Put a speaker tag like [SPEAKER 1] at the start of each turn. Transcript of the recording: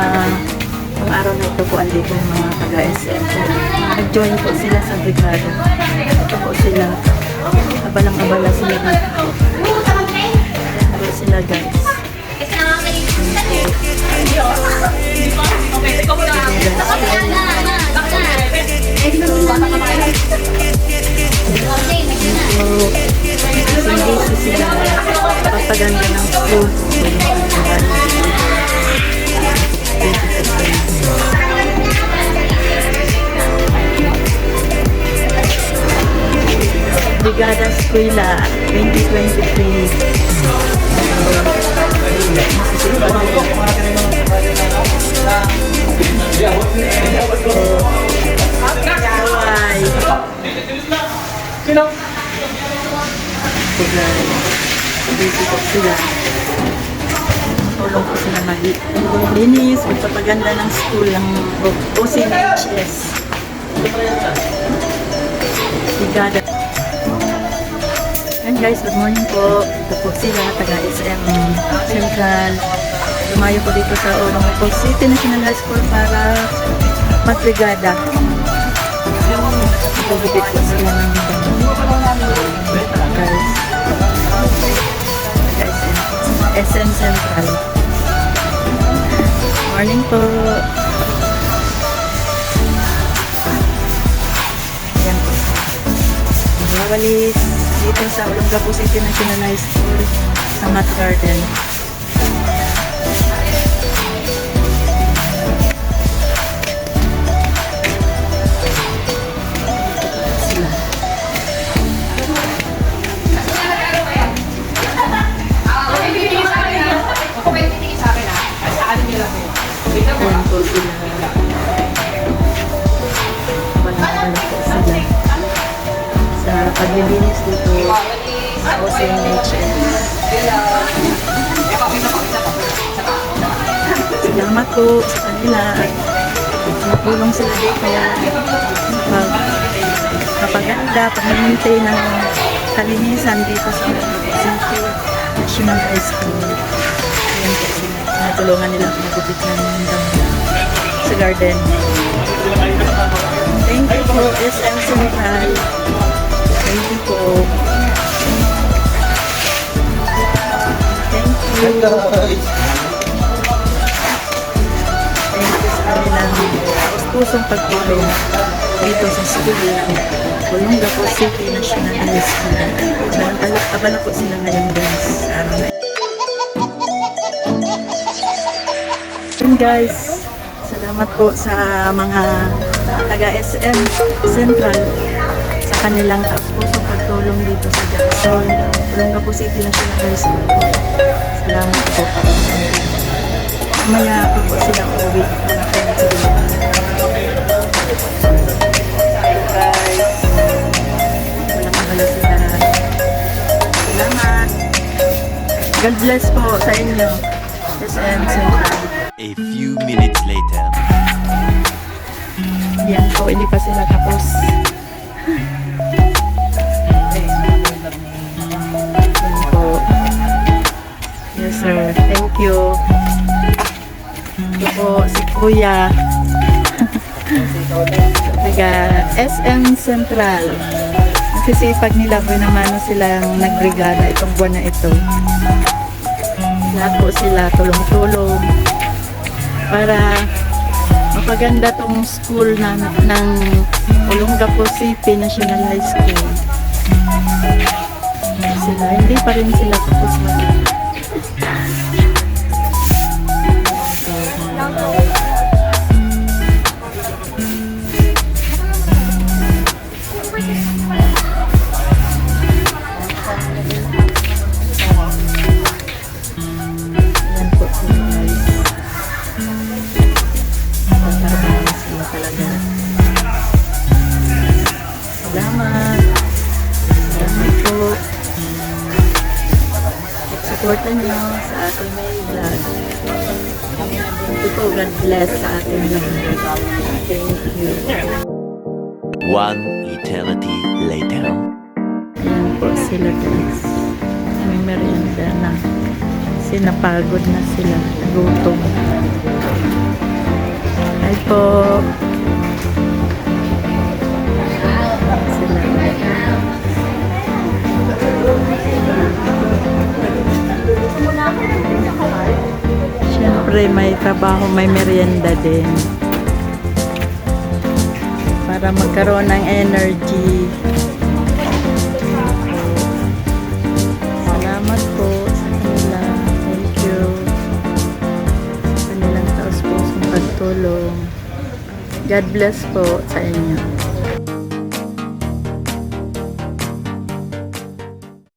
[SPEAKER 1] ah, ang araw na ito po andito yung mga taga-SM. So, nag-join po sila sa brigada. Ito po sila. Abalang-abala sila dito. Po sila guys. So, hindi sila papaganda ng school. Eskwela 2023.
[SPEAKER 2] Sino?
[SPEAKER 1] Sila, busy po sila. Tulong po sila maglinis, magpapaganda ng school ng OCHS. Brigada. And guys, good morning po. Ito po sila, taga SM Central. Lumayo po dito sa Olongapo City National High School para magbrigada. Nagugupit po sila ng guys. SM Central. Morning po. Ayan po. Mawalis dito sa Olongapo City National High School sa Mat Garden. Sila. Ayan sa OCNHS. Salamat po sa kanila at natulong sila dito pag kapaganda, pag-maintain ng kalinisan dito sa City National High School. Ayan po. Natulungan nila ako magupit ng damo sa garden. Thank you po, SM Central. Thank you po. Pusong pagtulong dito sa school ng Olongapo City National High School. Abala, po sila ngayon guys. Yun guys, salamat po sa mga taga-SM Central sa kanilang pusong pagtulong dito sa Jackson, Olongapo City National School. Salamat po. Mamaya po po sila uwi. Salamat. God bless po sa inyo. SM Central.
[SPEAKER 3] A few minutes later.
[SPEAKER 1] Yan po, hindi pa sila tapos. Kuya. Taga SM Central. Nagsisipag nila po naman silang nagbrigada itong buwan na ito. Lahat po sila tulong-tulong para mapaganda tong school na ng Olongapo City National High School. Sila, hindi pa rin sila tapos mag Supportan nyo sa ating may vlog. Ito po, God bless sa ating lahat. Thank you.
[SPEAKER 3] One eternity later.
[SPEAKER 1] Ayan po sila guys. May merienda na. Sinapagod na sila. Gutom. Hi po. Siyempre may trabaho, may merienda din. Para magkaroon ng energy. Salamat po sa kanila. Thank you. Sa kanilang taos pusong pagtulong. God bless po sa inyo.